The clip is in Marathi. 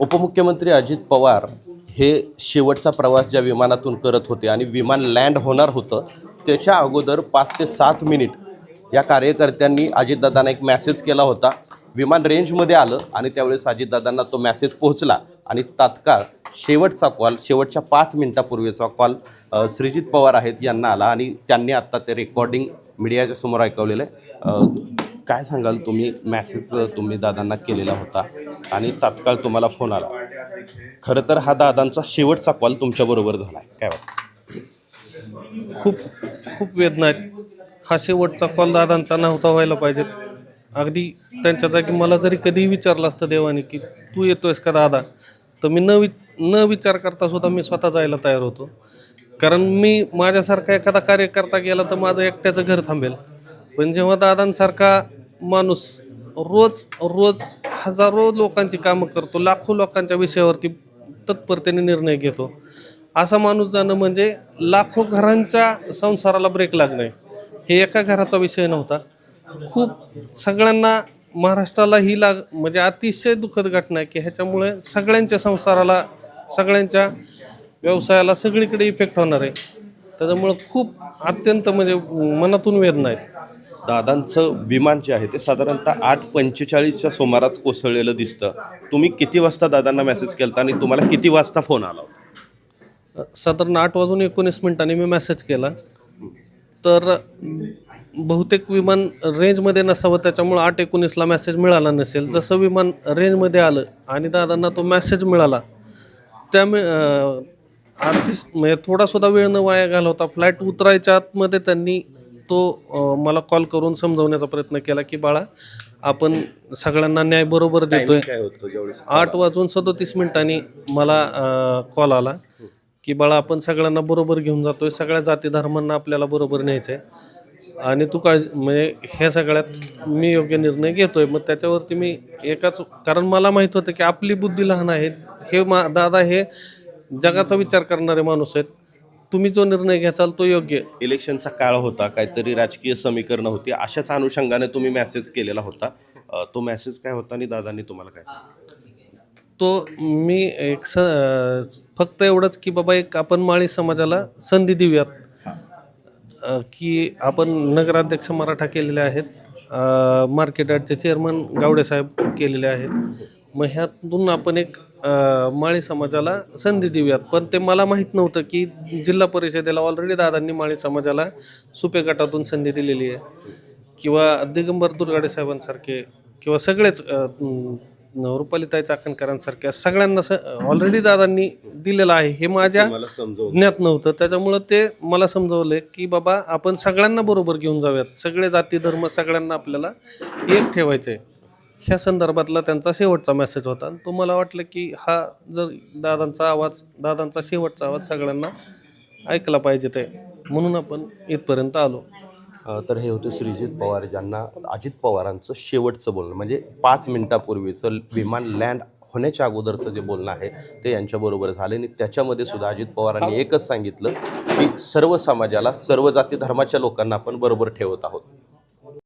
उपमुख्यमंत्री अजित पवार हे शेवटचा प्रवास ज्या विमानातून करत होते आणि विमान लँड होणार होतं त्याच्या अगोदर पाच ते सात मिनिट या कार्यकर्त्यांनी अजितदादांना एक मेसेज केला होता. विमान रेंजमध्ये आलं आणि त्यावेळेस अजितदादांना तो मेसेज पोहोचला आणि तात्काळ शेवटचा कॉल शेवटच्या पाच मिनिटापूर्वीचा कॉल श्रीजित पवार आहेत यांना आला आणि त्यांनी आत्ता ते रेकॉर्डिंग मीडियाच्या समोर ऐकवलेलं आहे. काय सांगाल? तुम्ही मॅसेज तुम्ही दादांना केलेला होता आणि तात्काळ तुम्हाला फोन आला. खरं तर हा दादांचा शेवटचा कॉल तुमच्याबरोबर झाला आहे काय वाटतं? खूप खूप वेदना आहेत. हा शेवटचा कॉल दादांचा नव्हता व्हायला पाहिजे अगदी त्यांच्या जागी मला जरी कधीही विचारलं असतं देवाने की तू येतोयस का दादा? तर मी न वि न विचार करता सुद्धा मी स्वतः जायला तयार होतो. कारण मी माझ्यासारखा एखादा कार्यकर्ता गेला तर माझं एकट्याचं घर थांबेल. पण जेव्हा दादांसारखा माणूस रोज रोज हजारो लोकांची कामं करतो लाखो लोकांच्या विषयावरती तत्परतेने निर्णय घेतो. असा माणूस जाणं म्हणजे लाखो घरांच्या संसाराला ब्रेक लागणे. हे एका घराचा विषय नव्हता. खूप सगळ्यांना महाराष्ट्राला ही लाग म्हणजे अतिशय दुःखद घटना आहे की ह्याच्यामुळे सगळ्यांच्या संसाराला सगळ्यांच्या व्यवसायाला सगळीकडे इफेक्ट होणार आहे. त्याच्यामुळं खूप अत्यंत म्हणजे मनातून वेदना आहेत. दादांचं विमान जे आहे ते साधारणतः आठ पंचेचाळीसच्या सुमारास कोसळलेलं दिसतं. तुम्ही किती वाजता दादांना मेसेज केला आणि तुम्हाला किती वाजता फोन आला होता? साधारण आठ वाजून एकोणीस मिनिटांनी मी मेसेज केला. तर बहुतेक विमान रेंजमध्ये नसावं त्याच्यामुळं आठ एकोणीसला मेसेज मिळाला नसेल. जसं विमान रेंजमध्ये आलं आणि दादांना तो मेसेज मिळाला त्यामुळे आधीच म्हणजे थोडासुद्धा वेळ न वाया घालवता फ्लाईट उतरायच्या आतमध्ये त्यांनी तो मला कॉल करून समजवण्याचा प्रयत्न केला की बाळा आपण सगळ्यांना न्याय बरोबर देतोय. आठ वाजून सदोतीस मिनिटांनी मला कॉल आला की बाळा आपण सगळ्यांना बरोबर घेऊन जातोय. सगळ्या जाती धर्मांना आपल्याला बरोबर न्यायचं आहे आणि तू काळजी म्हणजे ह्या सगळ्यात मी योग्य निर्णय घेतोय. मग त्याच्यावरती मी एकाच कारण मला माहीत होतं की आपली बुद्धी लहान आहे. हे मा दादा हे जगाचा विचार करणारे माणूस आहेत. तुम्ही जो निर्णय घ्याचाल तो योग्य. इलेक्शनचा काळ होता काहीतरी राजकीय समीकरणं होती अशाच अनुषंगाने तुम्ही मेसेज केलेला होता. अ, तो मेसेज काय होता आणि दादांनी तुम्हाला काय सांगितलं? तो मी एक स फक्त एवढंच की बाबा एक आपण माळी समाजाला संधी देऊयात. अ, की आपण नगराध्यक्ष मराठा केलेले आहेत. मार्केट यार्डचे चेअरमन गावडे साहेब केलेले आहेत. मग ह्यातून आपण एक माळी समाजाला संधी देऊयात. पण ते मला माहीत नव्हतं की जिल्हा परिषदेला ऑलरेडी दादांनी माळी समाजाला सुपे गटातून संधी दिलेली आहे. किंवा दिगंबर दुर्गाडे साहेबांसारखे किंवा सगळेच रुपालीताई चाकणकरांसारख्या सगळ्यांना ऑलरेडी दादांनी दिलेलं आहे. हे माझ्या ज्ञात नव्हतं. त्याच्यामुळं ते मला समजवलं की बाबा आपण सगळ्यांना बरोबर घेऊन जाऊयात. सगळे जाती धर्म सगळ्यांना आपल्याला एक ठेवायचं आहे ह्या संदर्भातला त्यांचा शेवटचा मेसेज होता. आणि तो मला वाटलं की हा जर दादांचा आवाज दादांचा शेवटचा आवाज सगळ्यांना ऐकला पाहिजे ते म्हणून आपण इथपर्यंत आलो. तर हे होते श्रीजित पवार ज्यांना अजित पवारांचं शेवटचं बोलणं म्हणजे पाच मिनिटापूर्वीचं विमान लँड होण्याच्या अगोदरचं जे बोलणं आहे ते यांच्याबरोबर झालं. आणि त्याच्यामध्ये सुद्धा अजित पवारांनी एकच सांगितलं की सर्व समाजाला सर्व जाती धर्माच्या लोकांना आपण बरोबर ठेवत आहोत.